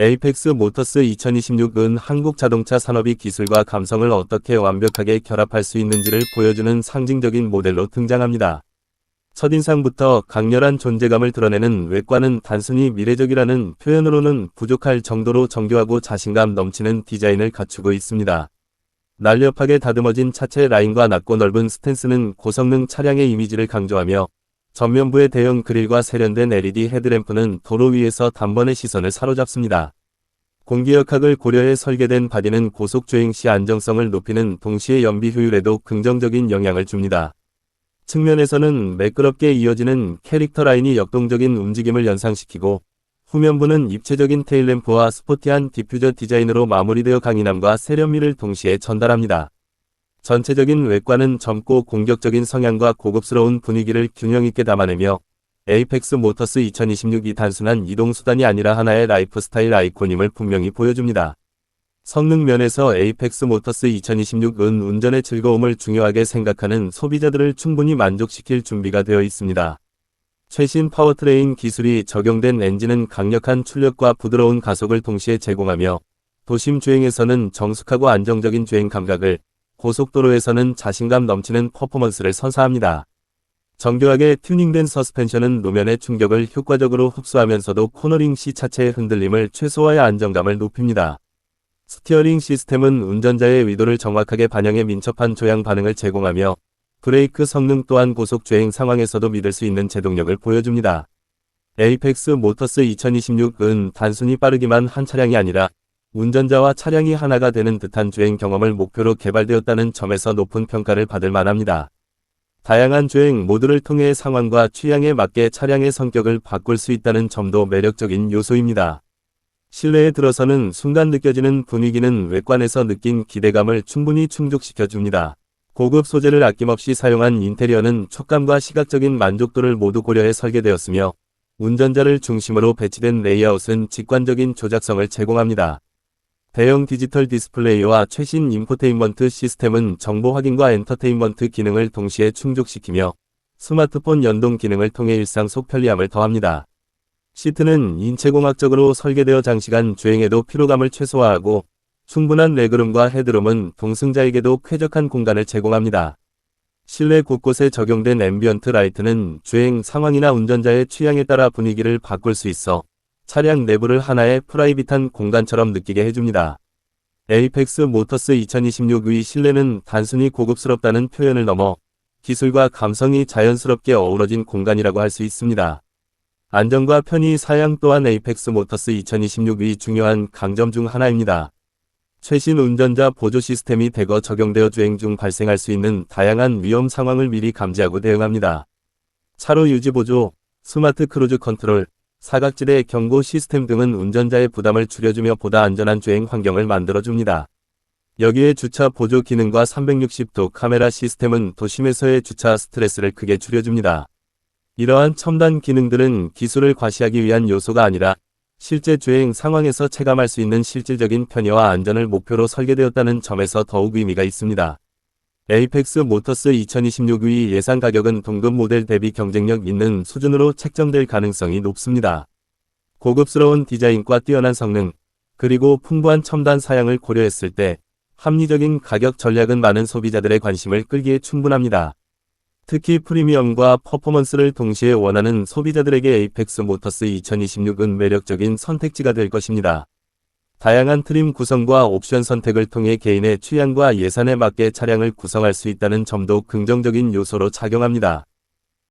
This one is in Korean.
에이펙스 모터스 2026은 한국 자동차 산업이 기술과 감성을 어떻게 완벽하게 결합할 수 있는지를 보여주는 상징적인 모델로 등장합니다. 첫인상부터 강렬한 존재감을 드러내는 외관은 단순히 미래적이라는 표현으로는 부족할 정도로 정교하고 자신감 넘치는 디자인을 갖추고 있습니다. 날렵하게 다듬어진 차체 라인과 낮고 넓은 스탠스는 고성능 차량의 이미지를 강조하며 전면부의 대형 그릴과 세련된 LED 헤드램프는 도로 위에서 단번에 시선을 사로잡습니다. 공기역학을 고려해 설계된 바디는 고속주행 시 안정성을 높이는 동시에 연비 효율에도 긍정적인 영향을 줍니다. 측면에서는 매끄럽게 이어지는 캐릭터 라인이 역동적인 움직임을 연상시키고 후면부는 입체적인 테일램프와 스포티한 디퓨저 디자인으로 마무리되어 강인함과 세련미를 동시에 전달합니다. 전체적인 외관은 젊고 공격적인 성향과 고급스러운 분위기를 균형 있게 담아내며 에이펙스 모터스 2026이 단순한 이동수단이 아니라 하나의 라이프스타일 아이콘임을 분명히 보여줍니다. 성능 면에서 에이펙스 모터스 2026은 운전의 즐거움을 중요하게 생각하는 소비자들을 충분히 만족시킬 준비가 되어 있습니다. 최신 파워트레인 기술이 적용된 엔진은 강력한 출력과 부드러운 가속을 동시에 제공하며 도심 주행에서는 정숙하고 안정적인 주행 감각을 고속도로에서는 자신감 넘치는 퍼포먼스를 선사합니다. 정교하게 튜닝된 서스펜션은 노면의 충격을 효과적으로 흡수하면서도 코너링 시 차체의 흔들림을 최소화해 안정감을 높입니다. 스티어링 시스템은 운전자의 의도를 정확하게 반영해 민첩한 조향 반응을 제공하며 브레이크 성능 또한 고속 주행 상황에서도 믿을 수 있는 제동력을 보여줍니다. 에이펙스 모터스 2026은 단순히 빠르기만 한 차량이 아니라 운전자와 차량이 하나가 되는 듯한 주행 경험을 목표로 개발되었다는 점에서 높은 평가를 받을 만합니다. 다양한 주행 모드를 통해 상황과 취향에 맞게 차량의 성격을 바꿀 수 있다는 점도 매력적인 요소입니다. 실내에 들어서는 순간 느껴지는 분위기는 외관에서 느낀 기대감을 충분히 충족시켜 줍니다. 고급 소재를 아낌없이 사용한 인테리어는 촉감과 시각적인 만족도를 모두 고려해 설계되었으며 운전자를 중심으로 배치된 레이아웃은 직관적인 조작성을 제공합니다. 대형 디지털 디스플레이와 최신 인포테인먼트 시스템은 정보 확인과 엔터테인먼트 기능을 동시에 충족시키며 스마트폰 연동 기능을 통해 일상 속 편리함을 더합니다. 시트는 인체공학적으로 설계되어 장시간 주행에도 피로감을 최소화하고 충분한 레그룸과 헤드룸은 동승자에게도 쾌적한 공간을 제공합니다. 실내 곳곳에 적용된 앰비언트 라이트는 주행 상황이나 운전자의 취향에 따라 분위기를 바꿀 수 있어 차량 내부를 하나의 프라이빗한 공간처럼 느끼게 해줍니다. 에이펙스 모터스 2026의 실내는 단순히 고급스럽다는 표현을 넘어 기술과 감성이 자연스럽게 어우러진 공간이라고 할 수 있습니다. 안전과 편의 사양 또한 에이펙스 모터스 2026의 중요한 강점 중 하나입니다. 최신 운전자 보조 시스템이 대거 적용되어 주행 중 발생할 수 있는 다양한 위험 상황을 미리 감지하고 대응합니다. 차로 유지 보조, 스마트 크루즈 컨트롤, 사각지대 경고 시스템 등은 운전자의 부담을 줄여주며 보다 안전한 주행 환경을 만들어줍니다. 여기에 주차 보조 기능과 360도 카메라 시스템은 도심에서의 주차 스트레스를 크게 줄여줍니다. 이러한 첨단 기능들은 기술을 과시하기 위한 요소가 아니라 실제 주행 상황에서 체감할 수 있는 실질적인 편의와 안전을 목표로 설계되었다는 점에서 더욱 의미가 있습니다. 에이펙스 모터스 2026의 예상 가격은 동급 모델 대비 경쟁력 있는 수준으로 책정될 가능성이 높습니다. 고급스러운 디자인과 뛰어난 성능, 그리고 풍부한 첨단 사양을 고려했을 때 합리적인 가격 전략은 많은 소비자들의 관심을 끌기에 충분합니다. 특히 프리미엄과 퍼포먼스를 동시에 원하는 소비자들에게 에이펙스 모터스 2026은 매력적인 선택지가 될 것입니다. 다양한 트림 구성과 옵션 선택을 통해 개인의 취향과 예산에 맞게 차량을 구성할 수 있다는 점도 긍정적인 요소로 작용합니다.